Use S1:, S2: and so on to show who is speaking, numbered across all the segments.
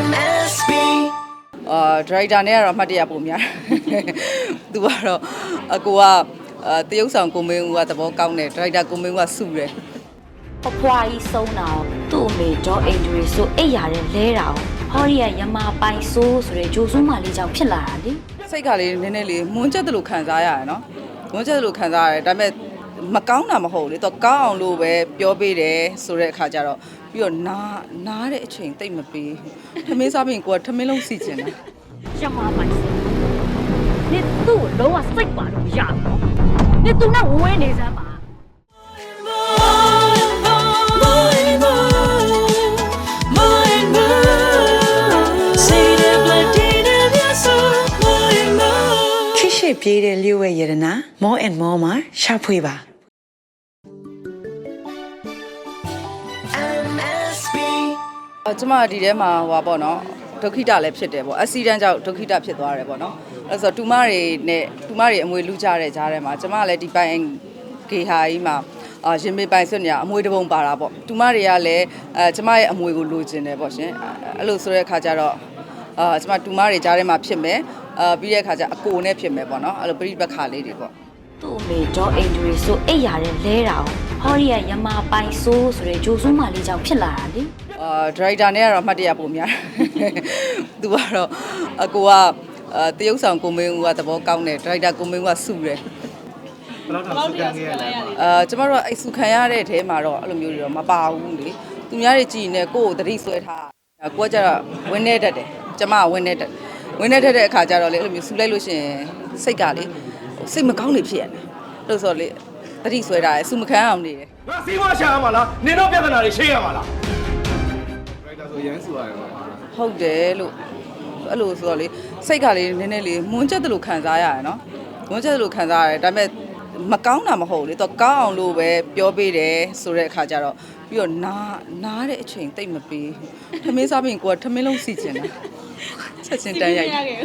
S1: MSB
S2: အာဒရိုက်တာနဲ့ကတော့အမှတ်တရပုံများသူကတော့အကိုကအာတရုပ်ဆောင်ကိုမင်းဦးကသဘောကောင်းတယ်ဒရိုက်တာကိုမင်းဦးကစုတယ်
S3: အဖွာကြီးဆုံးတာကိုသူ့အမေဒေါ်အင်ဂျရီဆိုအိတ်ရတဲ့လဲတာကိုဟောရီကယမပိုင်ဆိုးဆိုတဲ့ဂျိုဆူးမလေးကြောင့်ဖြစ်လာတာလေ
S2: စိတ်ကလေးနည်းနည်းလေးမွန်းချက်တယ်လို့ခံစားရတယ်နော်မွန်းချက်တယ်လို့ခံစားရတယ်ဒါပေမဲ့ မကောင်းတာမဟုတ်ဘူးလေတော့ကောင်းအောင်လို့ပဲပြောပေးတယ်ဆိုတဲ့အခါကျတော့ပြီးတော့နားနားတဲ့အချိန်တိတ်မပေးထမင်းစားပြီးရင်ကိုကထမင်းလုံးစီချင်တာ
S3: ယမပိုင်ဆိုးနေသူ့ကိုလုံးဝစိတ်ပါလို့မရဘူးနော်နေသူနဲ့ဝဲနေစမ်းပါ
S1: ခိရှိပြေးတဲ့လျှို့ဝဲရတနာ more and more မှာရှာဖွေပါ
S2: အကျမဒီထဲမှာဟွာပေါ့နော်ဒုက္ခိတလည်းဖြစ်တယ်ပေါ့အက်ဆီဒန့်ကြောင့်ဒုက္ခိတဖြစ်သွားတယ်ပေါ့နော်အဲ့ဆိုတူမတွေနဲ့တူမတွေအမွေလူကြတဲ့ကြားထဲမှာကျမလည်းဒီပိုင်ဂေဟာကြီးမှာအာရင်မေပိုင်ဆွနေရအမွေတစ်ပုံပါတာပေါ့တူမတွေကလည်းအဲကျမရဲ့အမွေကိုလိုချင်တယ်ပေါ့ရှင်အဲ့လိုဆိုတဲ့အခါကျတော့အာကျမတူမတွေကြားထဲမှာဖြစ်မယ်အာပြီးတဲ့အခါကျအကိုနဲ့ဖြစ်မယ်ပေါ့နော်အဲ့လိုပြိပခါလေးတွေပေါ့
S3: သူ့အမေဒေါ်အင်ဂျရီဆိုအိတ်ရတဲ့လဲတာကို ဟောရီကယမပိုင်ဆိုးဆိုတဲ့ဂျိုဆူးမလေးကြောင့်ဖြစ်လာတာလေ
S2: အာဒရိုက်တာနဲ့ကတော့အမှတ်တရပုံများသူကတော့အကိုကအာတရုပ်ဆောင်ကိုမင်းဦးကသဘောကောင်းတယ်ဒရိုက်တာကိုမင်းဦးကစုတယ်
S4: ဘယ်တော့မှစကန်ခဲ့ရလဲ
S2: အာကျမတို့ကအဲ့စုခံရတဲ့အထဲမှာတော့အဲ့လိုမျိုးတွေတော့မပါဘူးလေသူများတွေကြည်နေကိုယ့်ကိုသတိဆွဲထားတာကိုကကျတော့ဝင်းနေတတ်တယ်ကျမကဝင်းနေတတ်ဝင်းနေတတ်တဲ့အခါကျတော့လေအဲ့လိုမျိုးဆူလိုက်လို့ရှိရင်စိတ်ကလေစိတ်မကောင်းနေဖြစ်ရတယ်လို့ဆိုတော့လေ သတိဆွဲတာဆူမခံအောင်နေတယ်
S4: ငါစီးပွားရှာရမှာလားနင်တို့ပြဿနာတွေရှင်းရမှာလားရိုက်တာဆိုရမ်းစူရတယ်ပါ
S2: ဟုတ်တယ်လို့အဲ့လိုဆိုတော့လေစိတ်ကလေးနည်းနည်းလေးမွန်းချက်တယ်လို့ခံစားရတယ်နော်မွန်းချက်တယ်လို့ခံစားရတယ်ဒါပေမဲ့မကောင်းတာမဟုတ်ဘူးလေတော့ကောင်းအောင်လို့ပဲပြောပေးတယ်ဆိုတဲ့အခါကျတော့ပြီးတော့နားနားတဲ့အချိန်တိတ်မပေးထမင်းစားပြီးရင်ကိုကထမင်းလုံးစီချင်တာချက်ချင်းတန်းရိုက်တယ်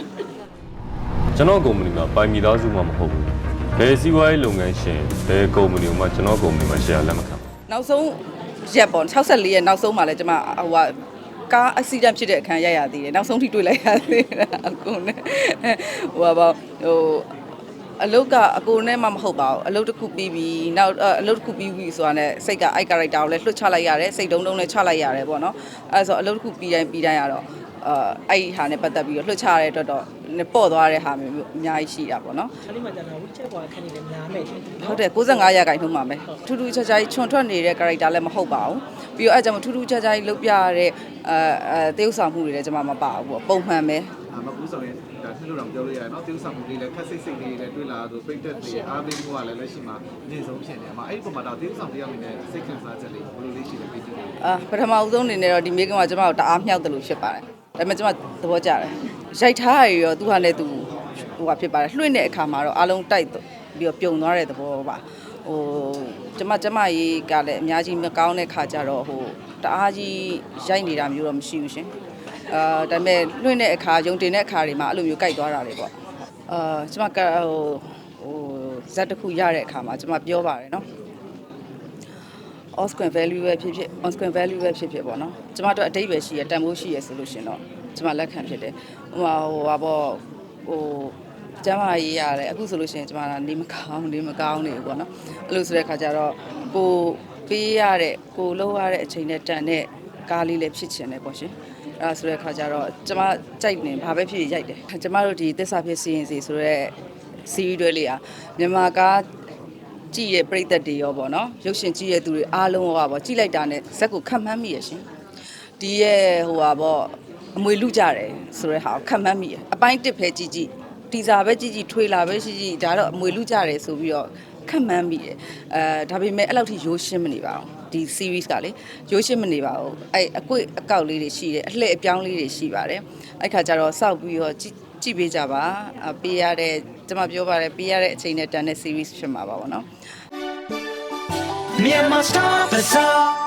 S5: ကျွန်တော်ကုမ္ပဏီမှာပိုင်မိသားစုမှမဟုတ်ဘူး ဘယ်စီးပွားရေးလုပ်ငန်းရှင်ဘယ်ကုမ္ပဏီမှကျွန်တော်ကုမ္ပဏီမှာရှယ်ယာလက်မခံဘူး
S2: နောက်ဆုံးရက်ပေါ့64ရက်နောက်ဆုံးမှလည်းကျွန်မဟိုဟာကားအက်ဆီဒန့်ဖြစ်တဲ့အခန်းရိုက်ရသေးတယ်နောက်ဆုံးထိတွေ့လိုက်ရသေးတယ်အကုန်နဲ့ဟိုဟာပေါ့ဟိုအလုတ်ကအကိုနဲ့မှမဟုတ်ပါဘူးအလုတ်တစ်ခုပြီးပြီးနောက်အလုတ်တစ်ခုပြီးပြီးဆိုတာနဲ့စိတ်ကအိုက် character ကိုလည်းလွှတ်ချလိုက်ရတယ်စိတ်တုံးတုံးနဲ့ချလိုက်ရတယ်ပေါ့နော်အဲဆိုအလုတ်တစ်ခုပြီးတိုင်းပြီးတိုင်းရတော့ အာအဲ့ဒီဟာနဲ့ပတ်သက်ပြီးတော့လှွတ်ချရတဲ့အတွက်တော့ပေါ့သွားတဲ့ဟာမျိုးအများကြီးရှိတာပေါ့နော်
S6: အဲ့ဒီမှာကျတော့ wheelchair ပေါ်ခံနေတယ်များမယ်
S2: ဟုတ်တယ်65ရာခိုင်နှုန်းပါမယ်ထူးထူးခြားခြားကြီးခြုံထွက်နေတဲ့ character လည်းမဟုတ်ပါဘူးပြီးတော့အဲ့ကြောင့်ထူးထူးခြားခြားကြီးလုပ်ပြရတဲ့အာအဲတရုပ်ဆောင်မှုတွေလည်းကျွန်မမပါဘူးပေါ့ပုံမှန်ပဲ
S4: မကူးဆောင်ရင်ဒါထူးလို့တော့ပြောလို့ရတယ်နော်တရုပ်ဆောင်မှုလေးလည်းခက်စိတ်စိတ်လေးလည်းတွေ့လာဆိုပိတ်သက်တွေအားသိမှုကလည်းလက်ရှိမှာနေဆုံးဖြစ်နေမှာအဲ့ဒီပုံမှာဒါတရုပ်ဆောင်တရားမင်းနဲ့စိတ်ခံစားချက်လေးဘယ်လိုလေးရှိလဲပြည့်စုံ
S2: အာပထမဦးဆုံးအနေနဲ့တော့ဒီမိခင်ကကျွန်မတို့တအားမြောက်တယ်လို့ဖြစ်ပါတယ် ဒါပေမဲ့ကျွန်မသဘောကျတယ်ရိုက်ထားရရောသူဟာလည်းသူဟိုဟာဖြစ်ပါတယ်လွှင့်တဲ့အခါမှာတော့အားလုံးတိုက်ပြီးတော့ပြုံသွားတဲ့သဘောပါဟိုကျွန်မကျွန်မရေးကလည်းအများကြီးမကောင်းတဲ့ခါကျတော့ဟိုတအားကြီးရိုက်နေတာမျိုးတော့မရှိဘူးရှင်အာဒါပေမဲ့လွှင့်တဲ့အခါယုံတင်တဲ့အခါတွေမှာအဲ့လိုမျိုးကြိုက်သွားတာတွေပေါ့အာကျွန်မကဟိုဟိုဇက်တစ်ခုရတဲ့အခါမှာကျွန်မပြောပါတယ်နော် on screen value ပဲဖြစ်ဖြစ် on screen value ပဲဖြစ်ဖြစ်ပေါ့နော်ကျမတို့အတိတ်ပဲရှိရတန်ဖိုးရှိရဆိုလို့ရှင်တော့ကျမလက်ခံဖြစ်တယ်ဟိုမှာဟိုပါပေါ့ဟိုကျမရေးရတယ်အခုဆိုလို့ရှင်ကျမကနေမကောင်းနေမကောင်းနေဘူးပေါ့နော်အဲ့လိုဆိုတဲ့ခါကျတော့ကိုပေးရတဲ့ကိုလှုပ်ရတဲ့အချိန်နဲ့တန်တဲ့ကားလေးလည်းဖြစ်ချင်တယ်ပေါ့ရှင်အဲ့ဒါဆိုတဲ့ခါကျတော့ကျမကြိုက်နေဘာပဲဖြစ်ဖြစ်ရိုက်တယ်ကျမတို့ဒီသစ္စာဖြစ်စီရင်စီဆိုတော့စီးရီးတွေလေးอ่ะမြန်မာကား ကြည့်ရပြိသက်တွေရောပေါ့နော်ရုပ်ရှင်ကြည့်ရသူတွေအားလုံးရောပေါ့ကြည့်လိုက်တာနဲ့ဇက်ကိုခတ်မှန်းမိရရှင်ဒီရဲ့ဟိုဟာပေါ့အမွေလူကြတယ်ဆိုတဲ့ဟာကိုခတ်မှန်းမိရအပိုင်းတစ်ပဲကြည့်ကြည့်တီဇာပဲကြည့်ကြည့်ထွေလာပဲရှိကြည့်ဒါတော့အမွေလူကြတယ်ဆိုပြီးတော့ခတ်မှန်းမိတယ်အဲဒါပေမဲ့အဲ့လောက်ထိရိုးရှင်းမနေပါဘူးဒီ series ကလေရိုးရှင်းမနေပါဘူးအဲ့အကွေ့အကောက်လေးတွေရှိတယ်အလှည့်အပြောင်းလေးတွေရှိပါတယ်အဲ့ခါကျတော့စောက်ပြီးတော့ကြည့်ကြည့်ပေးကြပါအပေးရတဲ့ ကျွန်မပြောပါတယ်ပေးရတဲ့အချိန်နဲ့တန်တဲ့ series ဖြစ်မှာပါဗောနော်
S1: Myanmar Star Bazaar